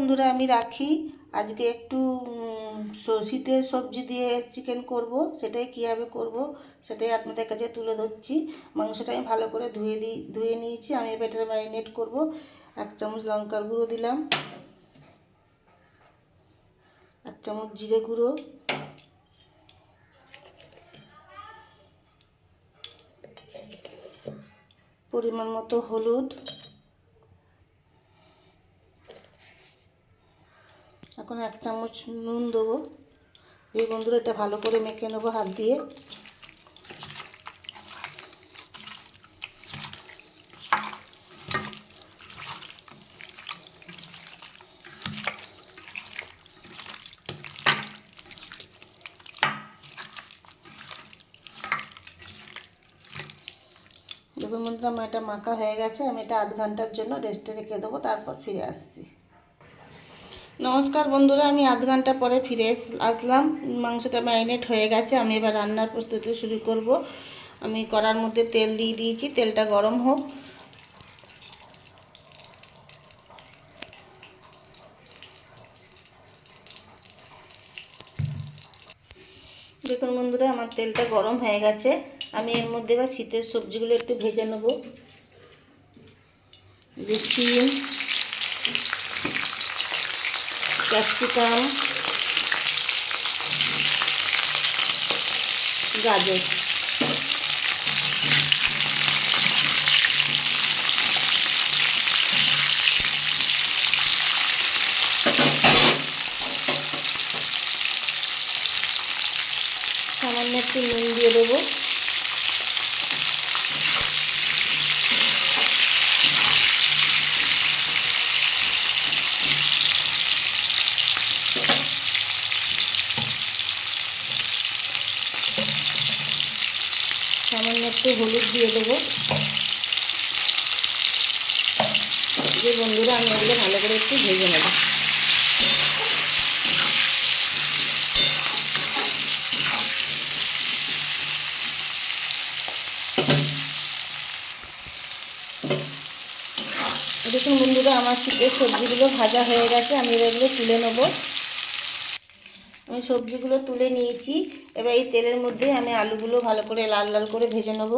বন্ধুরা আমি রাখি। আজকে একটু শীতের সবজি দিয়ে চিকেন করব, সেটাই কীভাবে করব, সেটাই আপনাদের কাছে তুলে ধরছি। মাংসটা আমি ভালো করে ধুয়ে দিই ধুয়ে নিয়েছি, আমি এবার এটা ম্যারিনেট করব। এক চামচ লঙ্কার গুঁড়ো দিলাম। এক চামচ জিরে গুঁড়ো। পরিমাণ মতো হলুদ। এখন এক চামচ নুন দেবো। এই বন্ধুরা, এটা ভালো করে মেখে নেব হাত দিয়ে। দেখুন বন্ধুরা, আমার এটা মাখা হয়ে গেছে। আমি এটা আধ ঘণ্টার জন্য রেস্টে রেখে দেবো, তারপর ফিরে আসছি। নমস্কার বন্ধুরা, আমি আধ ঘণ্টা পরে ফিরে আসলাম। মাংসটা ম্যারিনেট হয়ে গেছে, আমি এবার রান্নার প্রস্তুতি শুরু করব। আমি কড়ার মধ্যে তেল দিয়ে দিয়েছি, তেলটা গরম হোক। দেখুন বন্ধুরা, আমার তেলটা গরম হয়ে গেছে। আমি এর মধ্যে এবার শীতের সবজিগুলো একটু ভেজে নেব। ক্যাপসিকাম গাজর সামান্য একটু নুন দিয়ে দেবো সামান্য একটু হলুদ দিয়ে দেবো। যে বন্ধুরা, আমি এগুলো ভালো করে একটু ভেজে নেব। দেখুন বন্ধুরা, আমার শীতের সবজিগুলো ভাজা হয়ে গেছে, আমি এগুলো তুলে নেব। আমি সবজিগুলো তুলে নিয়েছি। এবার এই তেলের মধ্যে আমি আলুগুলো ভালো করে লাল লাল করে ভেজে নেব।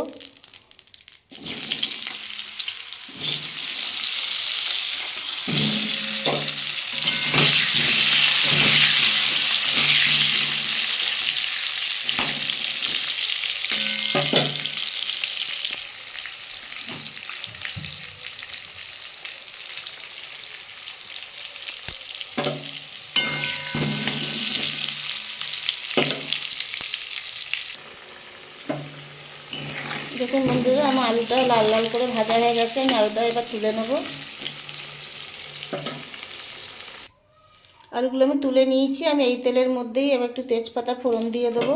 দেখুন বন্ধুরা, আমার আলুটা লাল লাল করে ভাজা হয়ে গেছে, আমি আলুটা এবার তুলে নেব। আলুগুলো আমি তুলে নিয়েছি, আমি এই তেলের মধ্যেই এবার একটু তেজপাতা ফোড়ন দিয়ে দেবো।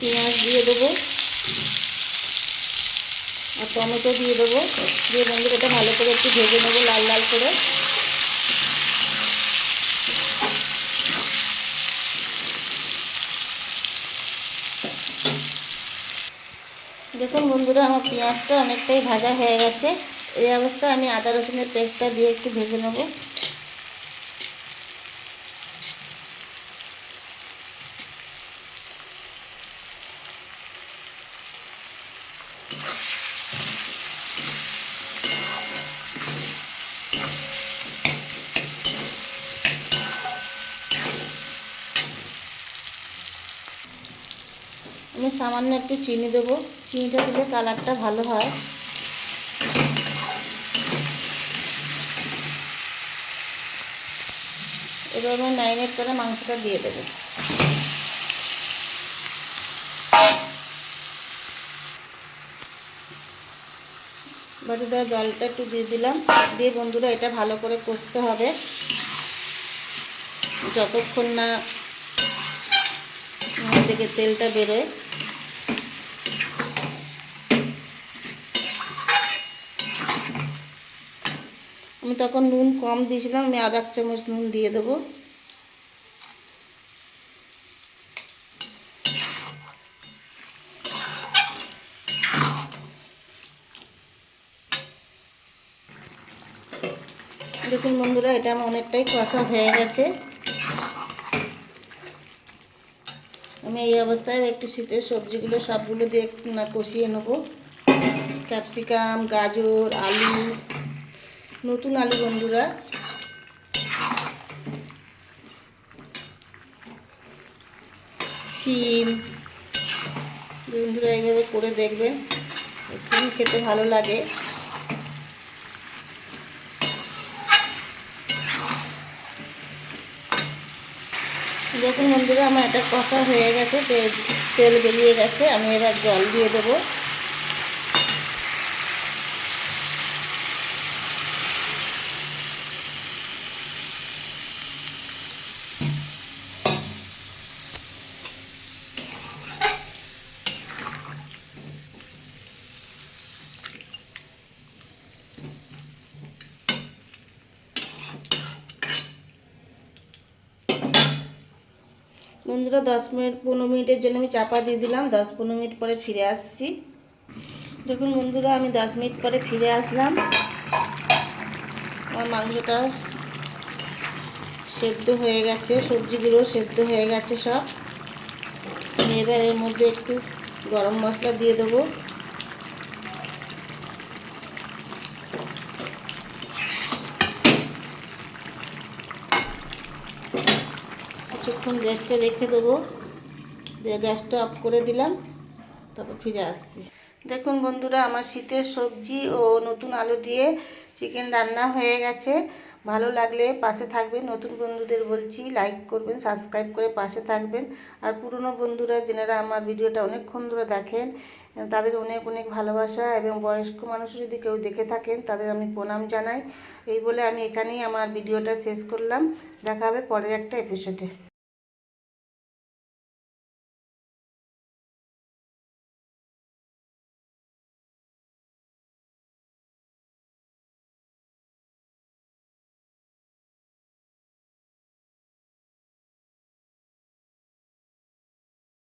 পেঁয়াজ দিয়ে দেবো। আর টমেটো দিয়ে দেবো। দিয়ে বন্ধুরা এটা ভালো করে একটু ভেজে নেব লাল লাল করে। দেখুন বন্ধুরা, আমার পেঁয়াজটা অনেকটাই ভাজা হয়ে গেছে। এই অবস্থায় আমি আদা রসুনের পেস্টটা দিয়ে একটু ভেজে নেব। আমি সামান্য একটু চিনি দেবো। চিনিটা দিলে কালারটা ভালো হয়। এবার আমি ম্যারিনেট করে মাংসটা দিয়ে দেবো। বাটিটা জলটা একটু দিয়ে দিলাম। দিয়ে বন্ধুরা এটা ভালো করে কষতে হবে। যতক্ষণ না থেকে তেলটা বেরোয়। আমি তখন নুন কম দিয়েছিলাম, আমি আধা চামচ নুন দিয়ে দেবো। দেখুন বন্ধুরা, এটা আমার অনেকটাই কষা হয়ে গেছে। আমি এই অবস্থায় একটু শীতের সবজিগুলো সবগুলো দিয়ে কষিয়ে নেব। ক্যাপসিকাম, গাজর, আলু। নতুন আলু বন্ধুরা। শিম, বন্ধুরা এইভাবে করে দেখবেন খুবই খেতে ভালো লাগে। যখন বন্ধুরা, আমার এটা কষা হয়ে গেছে, তেল তেল বেরিয়ে গেছে, আমি এবার জল দিয়ে দেবো। বন্ধুরা, দশ মিনিট, পনেরো মিনিটের জন্য আমি চাপা দিয়ে দিলাম। দশ পনেরো মিনিট পরে ফিরে আসছি। দেখুন বন্ধুরা, আমি দশ মিনিট পরে ফিরে আসলাম। আমার মাংসটা সেদ্ধ হয়ে গেছে, সবজিগুলো সেদ্ধ হয়ে গেছে সব। এবার এর মধ্যে একটু গরম মশলা দিয়ে দেবো। কিছুক্ষণ গ্যাসটা রেখে দেবো। দিয়ে গ্যাসটা অফ করে দিলাম। তারপর ফিরে আসছি। দেখুন বন্ধুরা, আমার শীতের সবজি ও নতুন আলু দিয়ে চিকেন রান্না হয়ে গেছে। ভালো লাগলে পাশে থাকবেন। নতুন বন্ধুদের বলছি লাইক করবেন সাবস্ক্রাইব করে পাশে থাকবেন। আর পুরনো বন্ধুরা, যেনারা আমার ভিডিওটা অনেকক্ষণ ধরে দেখেন, তাদের অনেক অনেক ভালোবাসা এবং বয়স্ক মানুষ যদি কেউ দেখে থাকেন, তাদের আমি প্রণাম জানাই। এই বলে আমি এখানেই আমার ভিডিওটা শেষ করলাম। দেখা হবে পরের একটা এপিসোডে